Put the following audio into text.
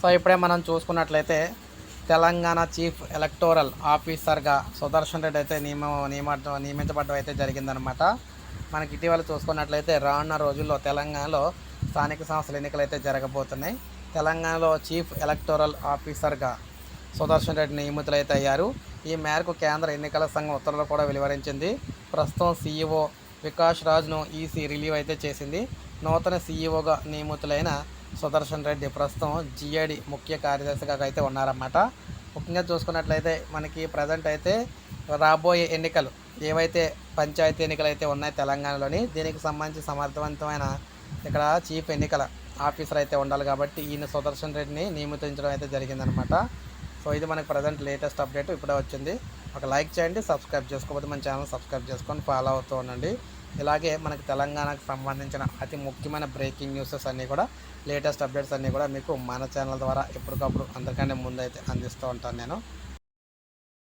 So ఇప్పుడే మనం చూసుకున్నట్లయితే తెలంగాణ చీఫ్ ఎలక్టోరల్ ఆఫీసర్గా సుదర్శన్ రెడ్డి అయితే నియమ నియమ నియమించబడడం అయితే జరిగిందనమాట మనకి ఇటీవల చూసుకున్నట్లయితే రానున్న రోజుల్లో తెలంగాణలో స్థానిక సంస్థల ఎన్నికలు అయితే జరగబోతున్నాయి. తెలంగాణలో చీఫ్ ఎలక్టోరల్ ఆఫీసర్గా సుదర్శన్ రెడ్డి నియమితులైతే అయ్యారు. ఈ మేరకు కేంద్ర ఎన్నికల సంఘం ఉత్తర్వులు కూడా వెలువరించింది. ప్రస్తుతం సీఈఓ వికాష్ రాజ్ను ఈసీ రిలీవ్ అయితే చేసింది. నూతన సీఈఓగా నియమితులైన సుదర్శన్ రెడ్డి ప్రస్తుతం జిఏడి ముఖ్య కార్యదర్శిగా అయితే ఉన్నారన్నమాట. ముఖ్యంగా చూసుకున్నట్లయితే మనకి ప్రజెంట్ అయితే రాబోయే ఎన్నికలు ఏవైతే పంచాయతీ ఎన్నికలు అయితే ఉన్నాయి తెలంగాణలోని దీనికి సంబంధించి సమర్థవంతమైన ఇక్కడ చీఫ్ ఎన్నికల ఆఫీసర్ అయితే ఉండాలి కాబట్టి ఈయన సుదర్శన్ రెడ్డిని నియమితించడం అయితే జరిగిందనమాట సో ఇది మనకి ప్రజెంట్ లేటెస్ట్ అప్డేట్ ఇప్పుడే వచ్చింది. ఒక లైక్ చేయండి సబ్స్క్రైబ్ చేసుకోకపోతే మన ఛానల్ సబ్స్క్రైబ్ చేసుకొని ఫాలో అవుతూ ఉండండి. ఇలాగే మనకి తెలంగాణకు సంబంధించిన అతి ముఖ్యమైన బ్రేకింగ్ న్యూసెస్ అన్నీ కూడా లేటెస్ట్ అప్డేట్స్ అన్నీ కూడా మీకు మన ఛానల్ ద్వారా ఎప్పటికప్పుడు అందరికంటే ముందైతే అందిస్తూ ఉంటాను నేను.